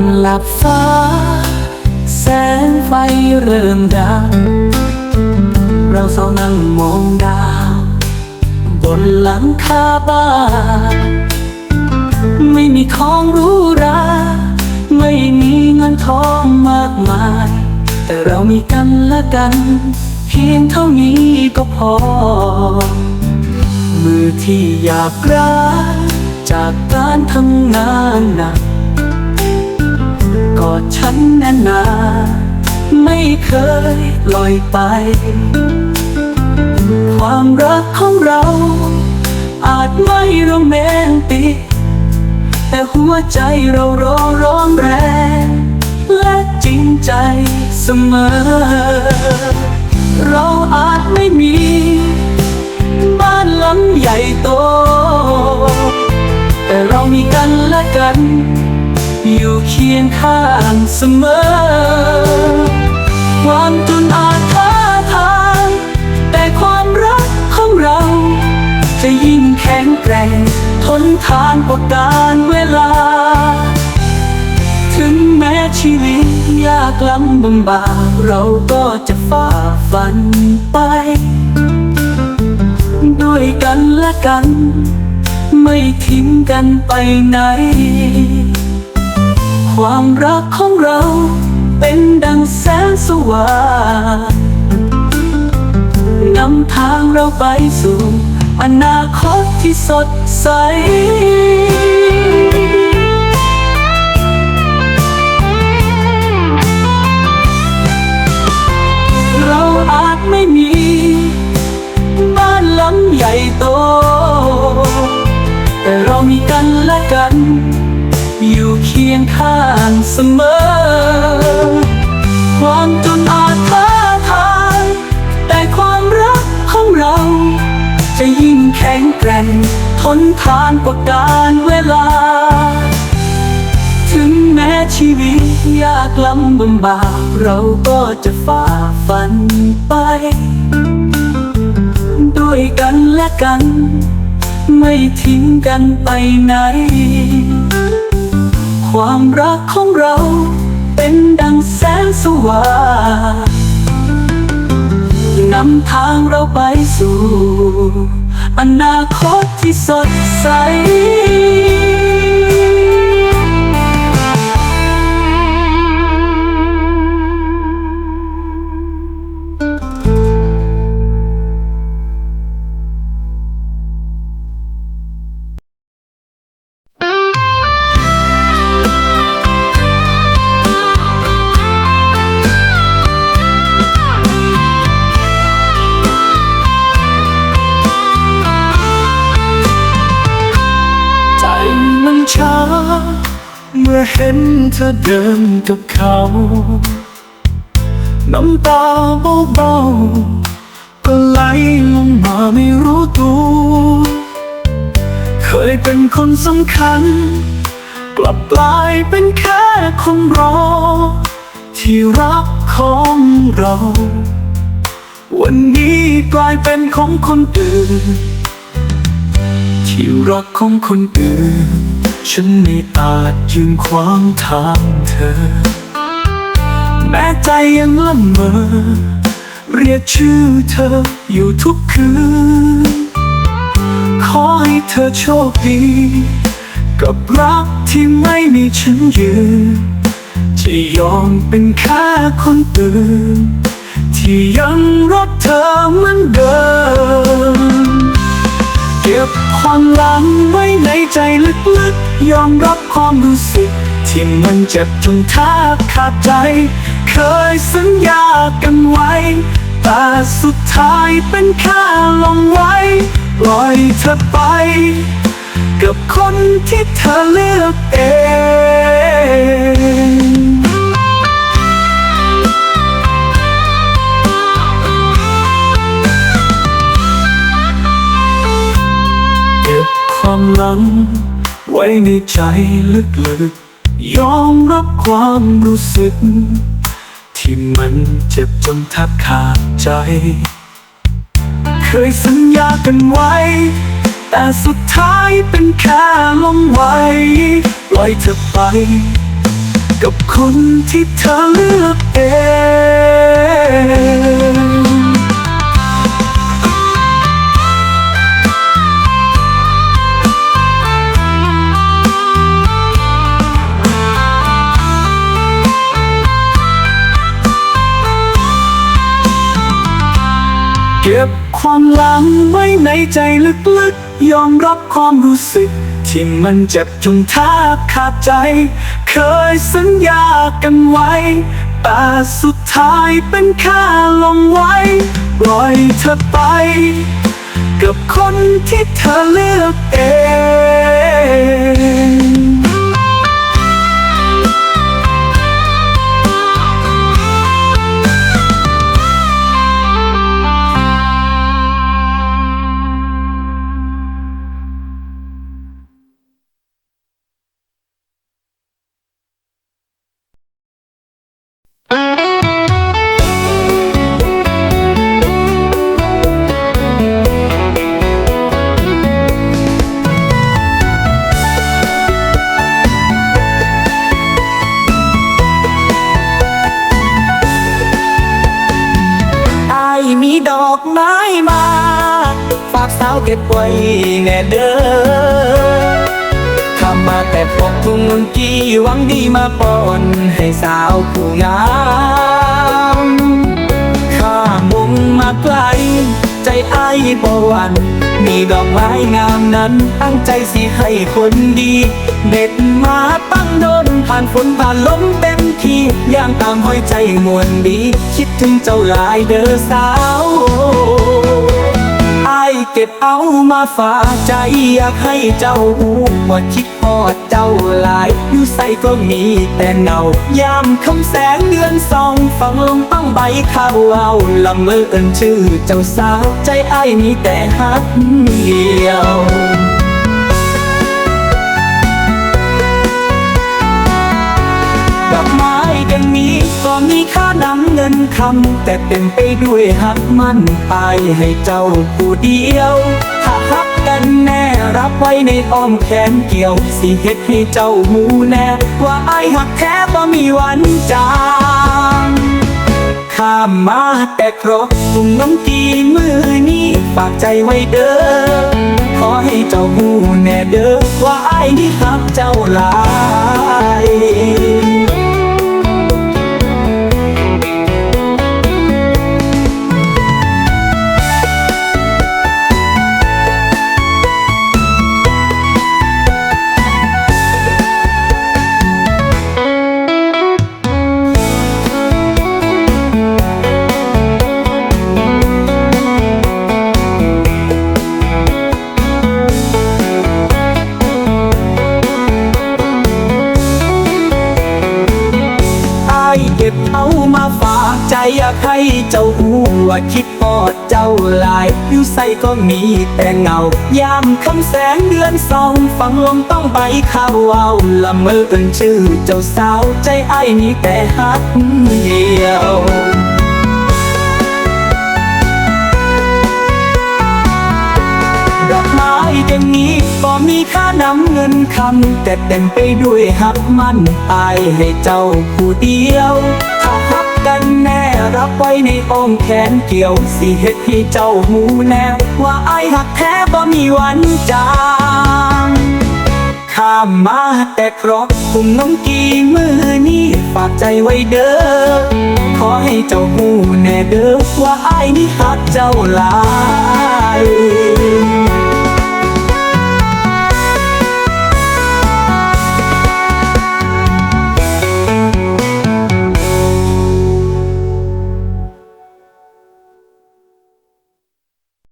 ันหลับฟ้า แสงไฟเริ่มดับเราสองนั่งมองดาว บนหลังคาบ้านไม่มีของรู้ราไม่มีเงินทองมากมาย แต่เรามีกันและกัน เพียงเท่านี้ก็พอ มือที่อยากร้ายจากการทำงานหนัก กอดฉันแน่นหนา ไม่เคยลอยไป ความรักของเรา อาจไม่โรแมนติก แต่หัวใจเราร้อร้องแรง และจริงใจเสมอ เราอาจไม่มี บ้านหลังใหญ่โต แต่เรามีกันและกันเคียงข้างเสมอ ความจนอาจท้าทายแต่ความรักของเรา จะยิ่งแข็งแกร่ง ทนทานกว่าการเวลา ถึงแม้ชีวิตยากลำบำบากเราก็จะฝ่าฟันไป ด้วยกันและกัน ไม่ทิ้งกันไปไหน ความรักของเราเป็นดังแสงสว่างนำทางเราไปสู่ อนาคตที่สดใสเราอาจไม่มี บ้านหลังใหญ่โต แต่เรามีกันและกัน คียงข้างเสมอ ความจนอาจท้าทายแต่ความรักของเรา จะยิ่งแข็งแกร่งทนทานกว่าการเวลา ถึงแม้ชีวิตยากลำบำบากเราก็จะฝ่าฟันไป ด้วยกันและกัน ไม่ทิ้งกันไปไหน ความรักของเรา เป็นดังแสงสว่างนำทางเราไปสู่ อนาคตที่สดใส ช้า เมื่อเห็นเธอเดินกับเขา น้ำตาเบาๆก็ไหลลงมาไม่รู้ตัว เคยเป็นคนสำคัญ กลับกลายเป็นแค่คนรอ ที่รักของเรา วันนี้กลายเป็นของคนอื่นที่รักของคนอื่น ฉันไม่อาจยืนขวางทางเธอ แม้ใจยังละเมอ เรียกชื่อเธออยู่ทุกคืน ขอให้เธอโชคดี กับรักที่ไม่มีฉันยืนจะยอมเป็นแค่คนอื่น ที่ยังรักเธอเหมือนเดิม เก็บความหลังไว้ในใจลึกๆ ยอมรับความรู้สึก ที่มันเจ็บจนแทบขาดใจ เคยสัญญากันไว้ แต่สุดท้ายเป็นแค่ลมไว้ปล่อยเธอไป กับคนที่เธอเลือกเองเก็บความหลัง ว้ในใจลึกๆ ยอมรับความรู้สึก ที่มันเจ็บจนแทบขาดใจ เคยสัญญากันไว้ แต่สุดท้ายเป็นแค่ลมไว้ปล่อยเธอไป กับคนที่เธอเลือกเอง เก็บความหลังไว้ในใจลึกๆ ยอมรับความรู้สึก ที่มันเจ็บจนแทบขาดใจ เคยสัญญากันไว้ แต่สุดท้ายเป็นแค่ลมไว้ ปล่อยเธอไป กับคนที่เธอเลือกเอง เก็บไว้แน่เด้อทำมาแต่ปกทุ่งนนกี้หวังดีมาป้อนให้สาวผู้งามข้ามุ่งมาไกล ใจไอายบ่หวัน มีดอกไม้งามนั้น ตั้งใจสิให้คนดี เด็ดมาตั้งโดนผ่านฝนผ่านลมเต็มที่ย่างตามห้อยใจมวนดี คิดถึงเจ้าหลายเด้อสาว เก็บเอามาฝากใจอยากให้เจ้าหูว่าคิดพอดเจ้าหลายอยู่ใส่ก็มีแต่เงายามคำแสงเดือนสองฟังลมต้องใบข้าวเอาลำเมอเอินชื่อเจ้าสาวใจไอ้มีแต่ฮักเดียว คำแต่เต็มไปด้วยหักมันไปให้เจ้าผู้เดียว ถ้าฮักกันแน่รับไว้ในอ้อมแขนเกี่ยว สิเฮ็ดให้เจ้าหูแน่ ว่าไอหักแท้บ่มีวันจางข้ามมาแต่ครบตุ่มน้ำกีมือนี้ฝากใจไว้เด้อขอให้เจ้าหูแน่เด้อว่าไอ้ายนี่ฮักเจ้าหลาย บเอามาฝากใจอยากให้เจ้าหูว่าคิดปอดเจ้าลายอยู่ใส่ก็มีแต่เงายามคำแสงเดือนสองฟังลมต้องใบข้าวเอาละเมอเอินชื่อเจ้าสาวใจไอ้นี้แต่ฮักเดียว ดงนี้ก็มีค่าน้ำเงินคำ แต่เต็มไปด้วยหักมันอายให้เจ้าผู้เดียว ถ้าฮักกันแน่รับไว้ในอ้อมแขนเกี่ยว สิเฮ็ดให้เจ้าหูแน่ว่าอายหักแท้บ่มีวันจางข้ามมาแต่ครบคุมน้องกีมือนี้ฝากใจไว้เด้อขอให้เจ้าหูแน่เด้อว่าไอ้ายนี่ฮักเจ้าหลาย